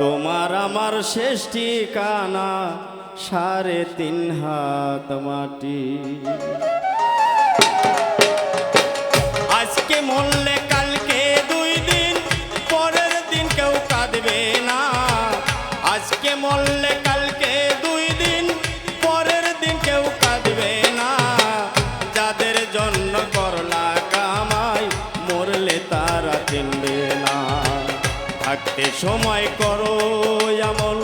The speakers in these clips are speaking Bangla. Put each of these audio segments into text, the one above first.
তোমার আমার শেষ ঠিকানা সাড়ে তিন হাত মাটি। আজকে মরলে থাকতে সময় করো আমল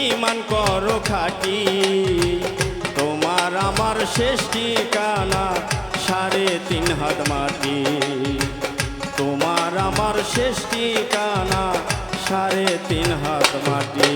ইমান করো খাটি। তোমার আমার শেষ ঠিকানা সাড়ে তিন হাত মাটি। তোমার আমার শেষ ঠিকানা সাড়ে তিন হাত মাটি।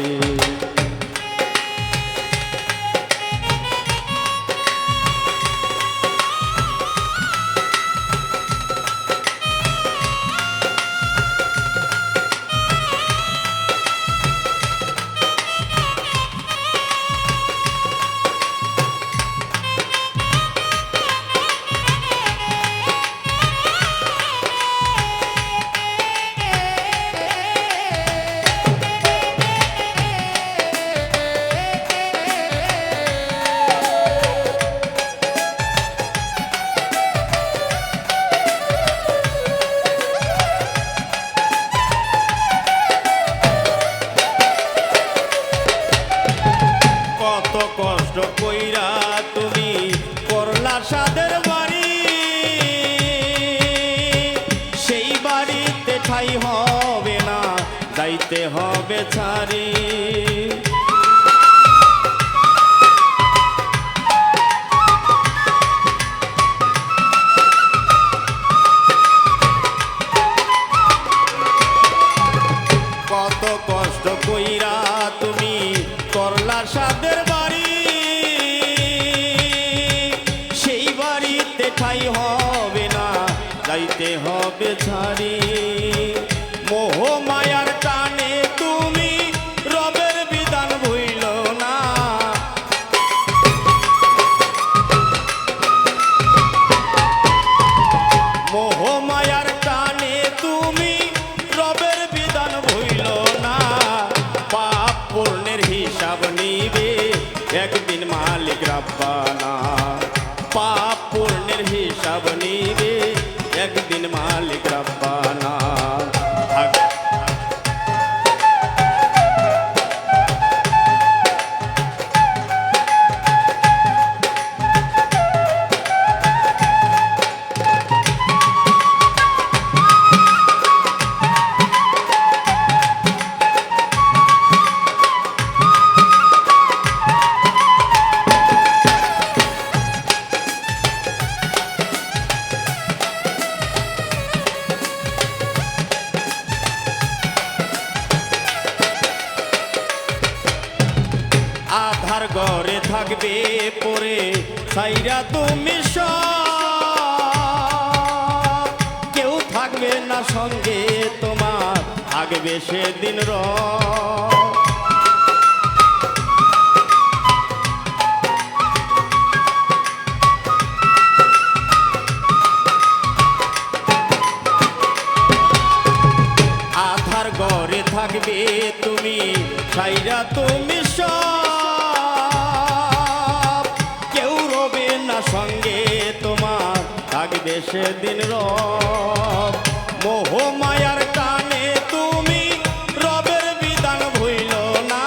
কত কষ্ট কইরা তুমি করলা সাদের বাড়ি। সেই বাড়িতে ঠাই হবে না, যাইতে হবে ছাড়ি। মালিক রাব্বানা পাপ পূর্ণের হিসাব নিবে একদিন মালিক আধার ঘরে থাকবে পরে সাইরা তুমি। কেউ থাকবে না সঙ্গে তোমার, থাকবে সেদিন র ঘরে থাকবে তুমি সাইরা তুমি সেদিন রব, মোহ মায়ার টানে তুমি রবের বিধান ভইল না।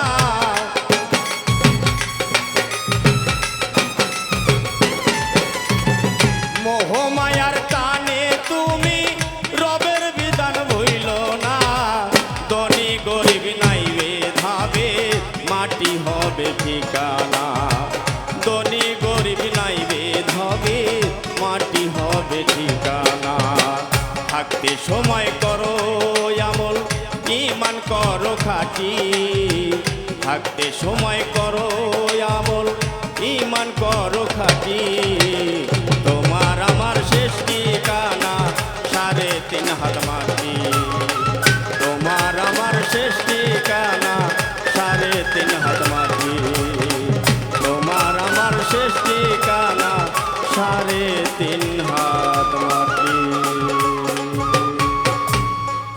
মোহ মায়ার টানে তুমি রবের বিধান ভইল না। ধনী গরিব নাইবে ধাবে মাটি হবে ঠিকানা। সময় করো আমল ইমান করো খাটি। থাকতে সময় করো